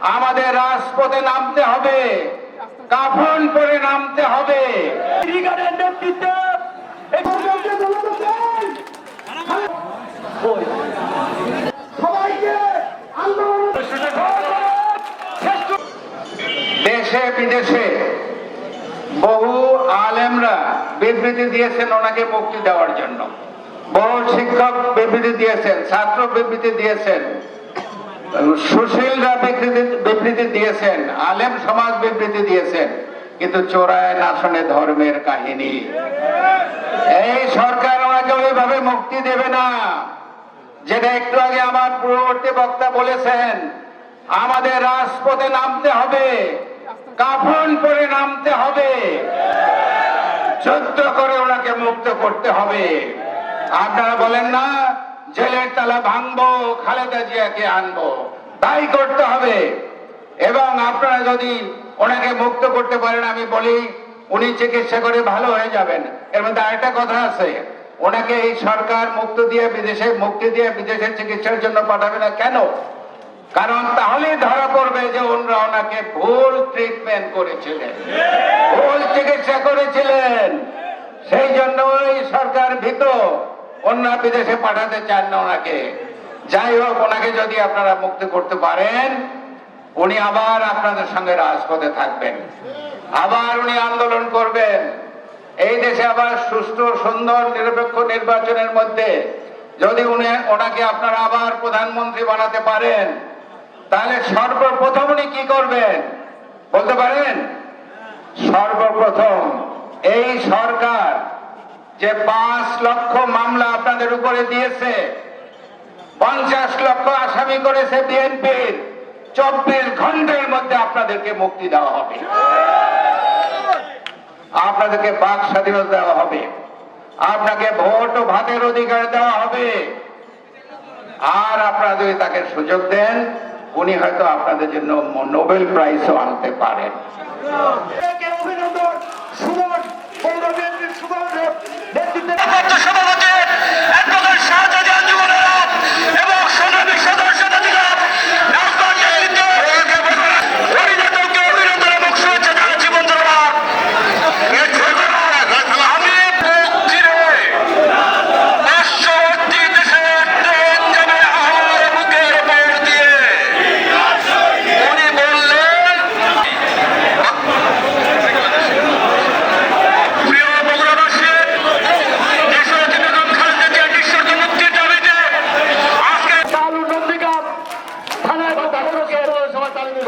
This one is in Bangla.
আমাদের রাজপথে নামতে হবে। কাফন করে নামতে হবে। দেশে বিদেশে বহু আলেমরা বিবৃতি দিয়েছেন ওনাকে মুক্তি দেওয়ার জন্য। বহু শিক্ষক বিবৃতি দিয়েছেন ছাত্র বিবৃতি দিয়েছেন। সুশীলরা বিবৃতি দিয়েছেন, আলেম সমাজ বিবৃতি দিয়েছেন, কিন্তু চোরায় নাশনে ধর্মের কাহিনী। এই সরকার ওনাকে ওইভাবে মুক্তি দেবে না। যেটা একটু আগে আমার পূর্ববর্তী বক্তা বলেছেন, আমাদের রাজপথে নামতে হবে, কাফন পরে নামতে হবে, যুদ্ধ করে ওনাকে মুক্ত করতে হবে। আপনারা বলেন না জেলের তালা ভাঙবো, খালেদা জিয়াকে আনব। তাই করতে হবে। এবং আপনারা যদি ওনাকে মুক্ত করতে পারেন, আমি বলি, উনি চিকিৎসা করে ভালো হয়ে যাবেন। এর মধ্যে আরেকটা কথা আছে। ওনাকে এই সরকার মুক্ত দিয়ে বিদেশে, মুক্তি দিয়ে বিদেশে চিকিৎসার জন্য পাঠাবে না কেন? কারণ তাহলেই ধরা পড়বে যে ওনরা ওনাকে ভুল ট্রিটমেন্ট করেছিলেন। ভুল চিকিৎসা করেছিলেন। সেই জন্য ওই সরকার ভীত। অন্য বিদেশে পাঠাতে চান না ওনাকে। যাই হোক, ওনাকে যদি আপনারা মুক্তি করতে পারেন, উনি আবার আপনাদের সঙ্গে রাজপথে থাকবেন। আবার উনি আন্দোলন করবেন। এই দেশে আবার সুষ্ঠু, সুন্দর, নিরপেক্ষ নির্বাচনের মধ্যে যদি উনি, ওনাকে আপনারা আবার প্রধানমন্ত্রী বানাতে পারেন, তাহলে সর্বপ্রথম উনি কি করবেন? বলতে পারেন? সর্বপ্রথম এই সরকার যে পাঁচ লক্ষ মামলা আপনাদের উপরে দিয়েছে, পঞ্চাশ লক্ষ আসামি করেছে বিএনপির, চব্বিশ ঘণ্টার মধ্যে আপনাদেরকে মুক্তি দেওয়া হবে। আপনাদেরকে বাক স্বাধীনতা দেওয়া হবে। আপনাকে ভোট ও ভাতের অধিকার দেওয়া হবে। আর আপনারা যদি তাকে সুযোগ দেন, উনি হয়তো আপনাদের জন্য নোবেল প্রাইজও আনতে পারেন।